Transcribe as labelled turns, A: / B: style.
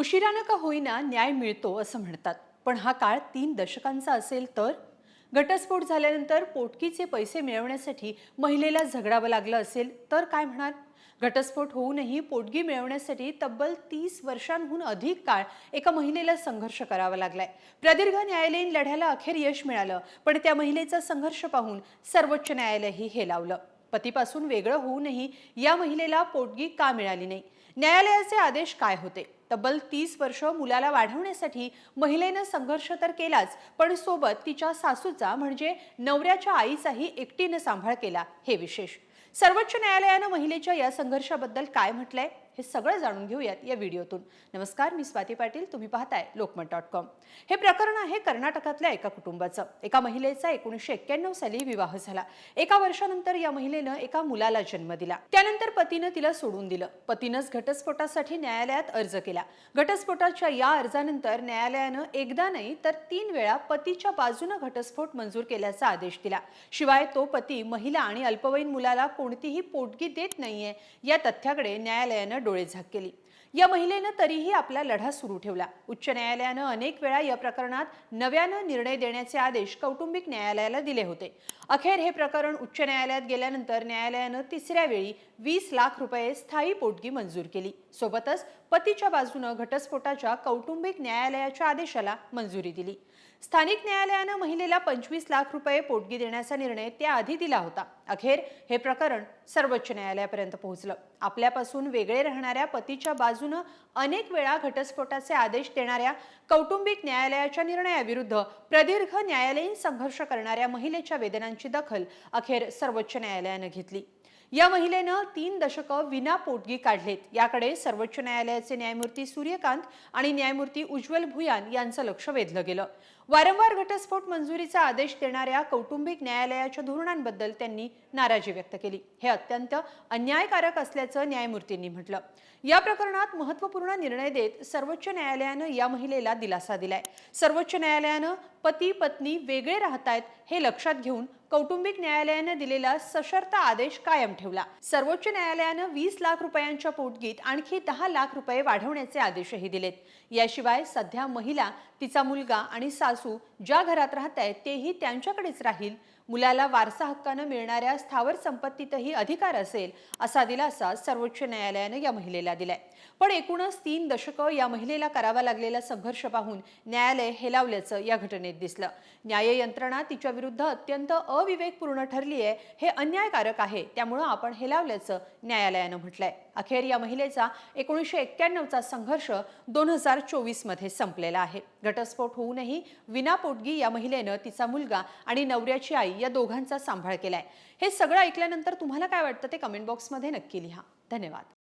A: उशिरानं का होईना न्याय मिळतो असं म्हणतात. पण हा काळ तीन दशकांचा असेल तर? घटस्फोट झाल्यानंतर पोटकीचे पैसे मिळवण्यासाठी महिलेला झगडावं लागलं असेल तर काय म्हणाल? घटस्फोट होऊनही पोटगी मिळवण्यासाठी तब्बल तीस वर्षांहून अधिक काळ एका महिलेला संघर्ष करावा लागलाय. प्रदीर्घ न्यायालयीन लढ्याला अखेर यश मिळालं पण त्या महिलेचा संघर्ष पाहून सर्वोच्च न्यायालयही हे लावलं. पतीपासून वेगळं होऊनही या महिलेला पोटगी का मिळाली नाही? न्यायालयाचे आदेश काय होते? तब्बल तीस वर्ष मुलाला वाढवण्यासाठी महिलेनं संघर्ष तर केलाच पण सोबत तिच्या सासूचा म्हणजे नवऱ्याच्या आईचाही एकटीनं सांभाळ केला हे विशेष. सर्वोच्च न्यायालयानं महिलेच्या या संघर्षाबद्दल काय म्हटलंय? हे सगळं जाणून घेऊयात या व्हिडिओतून. नमस्कार मी स्वाती पाटील. तुम्ही पाहताय लोकमत डॉट कॉम. हे प्रकरण आहे कर्नाटकातल्या एका कुटुंबाचं. एका महिलेचा एकोणीसशे एक्क्याण्णव साली विवाह झाला. एका वर्षानंतर या महिलेनं एका मुलाला जन्म दिला. त्यानंतर पतीनं तिला सोडून दिलं. पतीनंच घटस्फोटासाठी न्यायालयात अर्ज केला. घटस्फोटाच्या या अर्जानंतर न्यायालयानं एकदा नाही तर तीन वेळा पतीच्या बाजूनं घटस्फोट मंजूर केल्याचा आदेश दिला. शिवाय तो पती महिला आणि अल्पवयीन मुलाला कोणतीही पोटगी देत नाहीये या तथ्याकडे न्यायालयानं डोळे झाक केली या महिलेनं तरीही आपला लढा सुरू ठेवला. उच्च न्यायालयानं अनेक वेळा या प्रकरणात नव्यानं निर्णय देण्याचे आदेश कौटुंबिक न्यायालयाला दिले होते. अखेर हे प्रकरण उच्च न्यायालयात गेल्यानंतर न्यायालयानं तिसऱ्या वेळी वीस लाख रुपये स्थायी पोटगी मंजूर केली. सोबतच पतीच्या बाजूनं घटस्फोटाच्या कौटुंबिक न्यायालयाच्या आदेशाला मंजुरी दिली. स्थानिक न्यायालयानं महिलेला पंचवीस लाख रुपये पोटगी देण्याचा निर्णय त्याआधी दिला होता. अखेर हे प्रकरण सर्वोच्च न्यायालयापर्यंत पोहोचलं. आपल्यापासून वेगळे राहणाऱ्या पतीच्या बाजूनं अनेक वेळा घटस्फोटाचे आदेश देणाऱ्या कौटुंबिक न्यायालयाच्या निर्णयाविरुद्ध प्रदीर्घ न्यायालयीन संघर्ष करणाऱ्या महिलेच्या वेदनांची दखल अखेर सर्वोच्च न्यायालयानं घेतली. या महिलेनं तीन दशकं विना पोटगी काढलेत. याकडे सर्वोच्च न्यायालयाचे न्यायमूर्ती सूर्यकांत आणि न्यायमूर्ती उज्ज्वल भुयान यांचं लक्ष वेधलं गेलं. वारंवार घटस्फोट मंजुरीचा आदेश देणाऱ्या कौटुंबिक न्यायालयाच्या धोरणांबद्दल त्यांनी नाराजी व्यक्त केली. हे अत्यंत अन्यायकारक असल्याचं न्यायमूर्तींनी म्हटलं. या प्रकरणात महत्त्वपूर्ण निर्णय देत सर्वोच्च न्यायालयानं या महिलेला दिलासा दिलाय. सर्वोच्च न्यायालयानं पती पत्नी वेगळे राहतायत हे लक्षात घेऊन कौटुंबिक न्यायालयानं दिलेला सशर्त आदेश कायम ठेवला. सर्वोच्च न्यायालयानं वीस लाख रुपयांच्या पोटगीत आणखी दहा लाख रुपये वाढवण्याचे आदेशही दिलेत. याशिवाय सध्या महिला तिचा मुलगा आणि सासू ज्या घरात राहत आहेत तेही त्यांच्याकडेच राहील. मुलाला वारसा हक्कानं मिळणाऱ्या स्थावर संपत्तीतही अधिकार असेल असा दिलासा सर्वोच्च न्यायालयानं या महिलेला दिलाय. पण एकूणच तीन दशकं या महिलेला करावा लागलेला संघर्ष पाहून न्यायालय हेलावल्याचं या घटनेत दिसलं. न्याय यंत्रणा तिच्या विरुद्ध अत्यंत अविवेकपूर्ण ठरली आहे हे अन्यायकारक आहे. त्यामुळं आपण हेलावल्याचं न्यायालयानं म्हटलंय. अखेर या महिलेचा एकोणीसशे एक्क्याण्णवचा संघर्ष दोन हजार चोवीसमध्ये संपलेला आहे. घटस्फोट होऊनही विना पोटगी या महिलेनं तिचा मुलगा आणि नवऱ्याची आई या दोघांचा सांभाळ केलाय. हे सगळं ऐकल्यानंतर तुम्हाला काय वाटतं ते कमेंट बॉक्समध्ये नक्की लिहा. धन्यवाद.